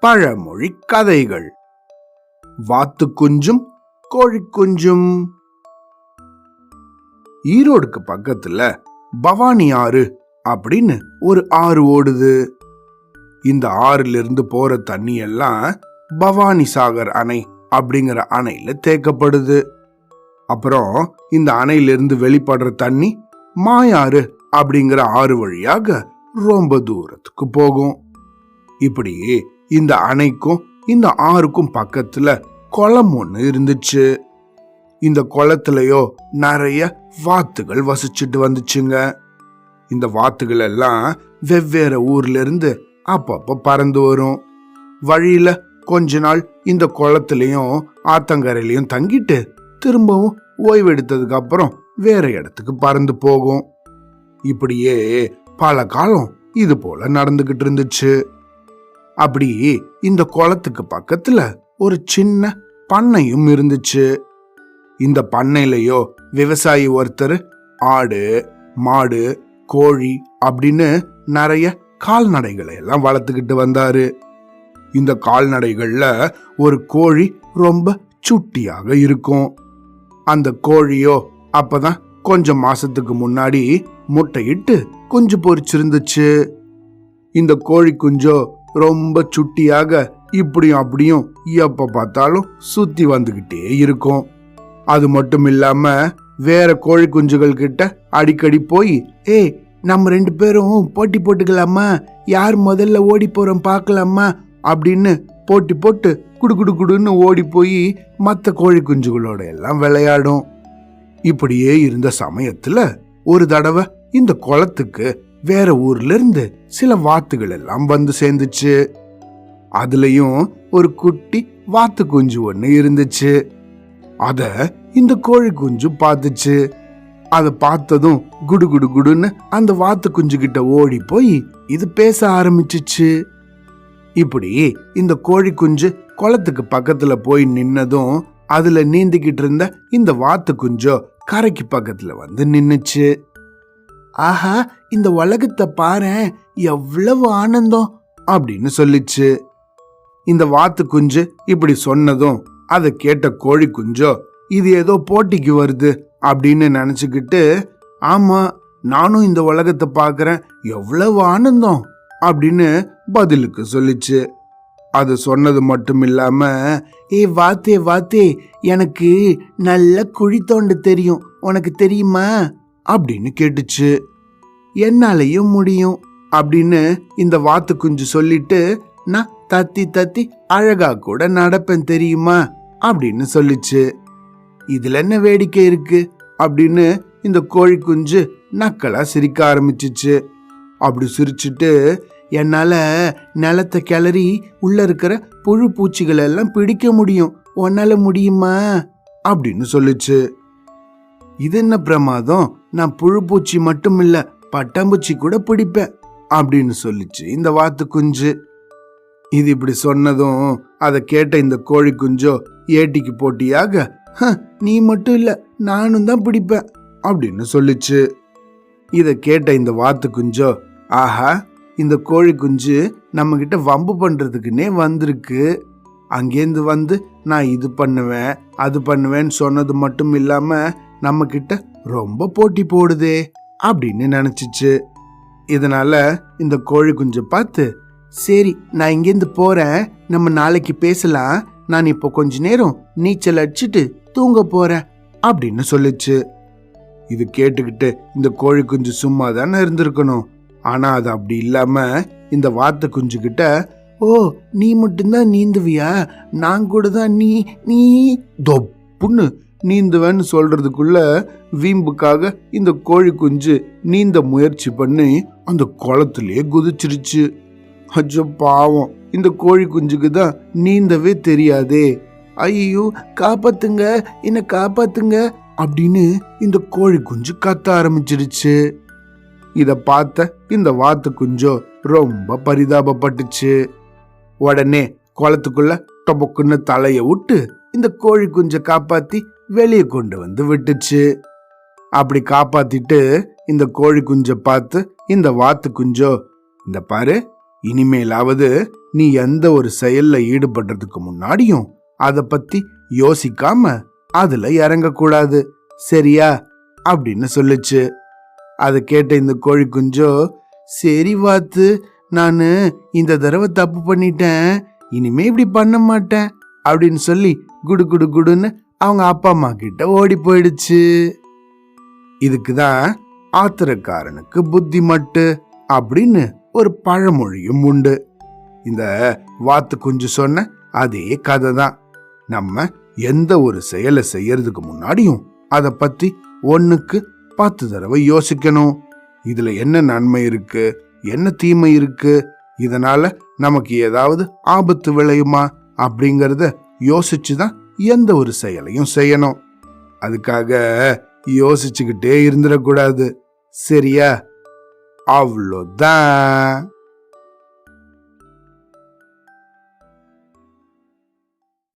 பழமொழி கதைகள். வாத்து குஞ்சும் கோழி குஞ்சும். ஈரோடுக்கு பக்கத்துல பவானி ஆறு அப்படின்னு ஒரு ஆறு ஓடுது. இந்த ஆறுல இருந்து போற தண்ணி எல்லாம் பவானி சாகர் அணை அப்படிங்கிற அணையில தேக்கப்படுது. அப்புறம் இந்த அணையிலிருந்து வெளிப்படுற தண்ணி மாயாறு அப்படிங்கிற ஆறு வழியாக ரொம்ப தூரத்துக்கு போகும். இப்படி இந்த அணைக்கும் இந்த ஆறுக்கும் பக்கத்துல குளம் ஒண்ணு இருந்துச்சு. இந்த குளத்துலயோ நிறைய வாத்துகள் வசிச்சுட்டு வந்துச்சுங்க. இந்த வாத்துகள் எல்லாம் வெவ்வேறு ஊர்ல இருந்து அப்பப்ப பறந்து வரும். வழியில கொஞ்ச நாள் இந்த குளத்துலயும் ஆத்தங்கரையிலையும் தங்கிட்டு திரும்பவும் ஓய்வெடுத்ததுக்கு அப்புறம் வேற இடத்துக்கு பறந்து போகும். இப்படியே பல காலம் இது போல நடந்துகிட்டு இருந்துச்சு. அப்படி இந்த குளத்துக்கு பக்கத்துல ஒரு சின்ன பண்ணையும் இருந்துச்சு. இந்த பண்ணையிலயோ விவசாயி ஒருத்தர் ஆடு மாடு கோழி அப்படின்னு நிறைய கால்நடைகளை எல்லாம் வளர்த்துக்கிட்டு வந்தாரு. இந்த கால்நடைகள்ல ஒரு கோழி ரொம்ப சுட்டியாக இருக்கும். அந்த கோழியோ அப்பதான் கொஞ்சம் மாசத்துக்கு முன்னாடி முட்டையிட்டு குஞ்சு பொறிச்சிருந்துச்சு இந்த கோழி குஞ்சோ ரொம்ப சுட்டியாக இப்படியும் அப்படியும் எப்ப பார்த்தாலும் சுத்தி வந்துகிட்டே இருக்கும். அது மட்டும் இல்லாம வேற கோழி குஞ்சுகள் கிட்ட அடிக்கடி போய் ஏய் நம்ம ரெண்டு பேரும் போட்டி போட்டுக்கலாமா? யார் முதல்ல ஓடி போறோம் பார்க்கலாமா? அப்படின்னு போட்டி போட்டு குடு குடு குடுன்னு ஓடி போய் மற்ற கோழி குஞ்சுகளோட எல்லாம் விளையாடும். இப்படியே இருந்த சமயத்துல ஒரு தடவை இந்த குளத்துக்கு வேற ஊர்ல இருந்து சில வாத்துகள் எல்லாம் வந்து சேர்ந்துச்சு. அதுலயும் ஒரு குட்டி வாத்து குஞ்சு ஒண்ணு இருந்துச்சு. அத இந்த கோழி குஞ்சு பார்த்துச்சு. அதை பார்த்ததும் குடு குடு குடுன்னு அந்த வாத்து குஞ்சு கிட்ட ஓடி போய் இது பேச ஆரம்பிச்சிச்சு. இப்படி இந்த கோழி குஞ்சு குளத்துக்கு பக்கத்துல போய் நின்னதும் அதுல நீந்திக்கிட்டு இருந்த இந்த வாத்து குஞ்சோ கரைக்கு பக்கத்துல வந்து நின்னுச்சு. ஆஹா இந்த உலகத்தை பாரேன் எவ்வளவு ஆனந்தம் அப்படின்னு சொல்லிச்சு. இந்த வாத்து குஞ்சு இப்படி சொன்னதும் அதை கேட்ட கோழி குஞ்சோ இது ஏதோ போட்டிக்கு வருது அப்படின்னு நினச்சிக்கிட்டு ஆமாம் நானும் இந்த உலகத்தை பார்க்குறேன் எவ்வளவு ஆனந்தம் அப்படின்னு பதிலுக்கு சொல்லிச்சு. அது சொன்னது மட்டும் இல்லாம ஏ வாத்தே வாத்தே எனக்கு நல்ல குழி தோண்ட தெரியும். உனக்கு தெரியுமா? அப்படின்னு கேட்டுச்சு. என்னாலையும் முடியும் அப்படின்னு இந்த வாத்து குஞ்சு சொல்லிட்டு நான் தத்தி தத்தி அழகா கூட நடப்பேன் தெரியுமா? அப்படின்னு சொல்லிச்சு. இதுல என்ன வேடிக்கை இருக்கு? அப்படின்னு இந்த கோழி குஞ்சு நக்கலா சிரிக்க ஆரம்பிச்சிச்சு. அப்படி சிரிச்சுட்டு என்னால் நிலத்தை கிளறி உள்ளே இருக்கிற புழு பூச்சிகளை எல்லாம் பிடிக்க முடியும். உன்னால் முடியுமா? அப்படின்னு சொல்லுச்சு. இது என்ன பிரமாதம்? நான் புழு பூச்சி மட்டும் இல்லை பட்டாம்பூச்சி கூட பிடிப்பேன் அப்படின்னு சொல்லிச்சு இந்த வாத்து குஞ்சு. இது இப்படி சொன்னதும் அதை கேட்ட இந்த கோழி குஞ்சோ ஏட்டிக்கு போட்டியாக "ஹ, நீ மட்டும் இல்லை நானும் தான் பிடிப்பேன் அப்படின்னு சொல்லிச்சு. இதை கேட்ட இந்த வாத்து குஞ்சோ ஆஹா இந்த கோழி குஞ்சு நம்மக்கிட்ட வம்பு பண்ணுறதுக்குன்னே வந்திருக்கு. அங்கேருந்து வந்து நான் இது பண்ணுவேன் அது பண்ணுவேன்னு சொன்னது மட்டும் இல்லாமல் நம்மக்கிட்ட ரொம்ப போட்டி போடுதே அப்படின்னு நினச்சிச்சு. இதனால் இந்த கோழி குஞ்சை பார்த்து சரி நான் இங்கேருந்து போகிறேன் நம்ம நாளைக்கு பேசலாம். நான் இப்போ கொஞ்ச நேரம் நீச்சல் அடிச்சுட்டு தூங்க போகிறேன் அப்படின்னு சொல்லுச்சு. இது கேட்டுக்கிட்டு இந்த கோழி குஞ்சு சும்மா தானே இருந்திருக்கணும். ஆனா அது அப்படி இல்லாம இந்த வாத்து குஞ்சுக்கிட்ட ஓ நீ மட்டும்தான் நீந்துவியா? நான் கூட தான் நீ நீ தொப்புன்னு நீந்துவேன்னு சொல்றதுக்குள்ள வீம்புக்காக இந்த கோழி குஞ்சு நீந்த முயற்சி பண்ணி அந்த குளத்துலேயே குதிச்சிருச்சு. அச்சோ பாவம். இந்த கோழி குஞ்சுக்கு தான் நீந்தவே தெரியாதே. ஐயோ காப்பாத்துங்க என்ன காப்பாத்துங்க அப்படின்னு இந்த கோழி குஞ்சு கத்த ஆரம்பிச்சிருச்சு. இத பார்த்த இந்த வாத்து குஞ்சோ ரொம்ப பரிதாபப்பட்டுச்சு. உடனே குளத்துக்குள்ள டொபக்குன்னு தலைய விட்டு இந்த கோழி குஞ்சை காப்பாத்தி வெளியே கொண்டு வந்து விட்டுச்சு. அப்படி காப்பாத்திட்டு இந்த கோழி குஞ்சை பார்த்து இந்த வாத்து குஞ்சோ இந்த பாரு இனிமேலாவது நீ எந்த ஒரு செயல்ல ஈடுபடுறதுக்கு முன்னாடியும் அத பத்தி யோசிக்காம அதுல இறங்கக்கூடாது. சரியா? அப்படின்னு சொல்லுச்சு. அதை கேட்ட இந்த கோழி குஞ்சோ சரி வாத்து நான் இந்த தடவை தப்பு பண்ணிட்டேன். இனிமே இப்படி பண்ண மாட்டேன். அப்படின்னு சொல்லி குடு குடு குடுன்னு அவங்க அப்பா அம்மா கிட்ட ஓடி போயிடுச்சு. இதுக்கு தான் ஆத்திரக்காரனுக்கு புத்தி மட்டு அப்படின்னு ஒரு பழமொழியும் உண்டு. இந்த வாத்து குஞ்சு சொன்ன அதே கதை தான். நம்ம எந்த ஒரு செயலை செய்யறதுக்கு முன்னாடியும் அதை பத்தி ஒன்றுக்கு பத்து தடவை யோசிக்கணும். இதுல என்ன நன்மை இருக்கு? என்ன தீமை இருக்கு? இதனால நமக்கு ஏதாவது ஆபத்து விளையுமா? அப்படிங்கறத யோசிச்சு தான் எந்த ஒரு செயலையும் செய்யணும். அதுக்காக யோசிச்சுக்கிட்டே இருந்துடக்கூடாது. சரியா? அவ்வளோதான்.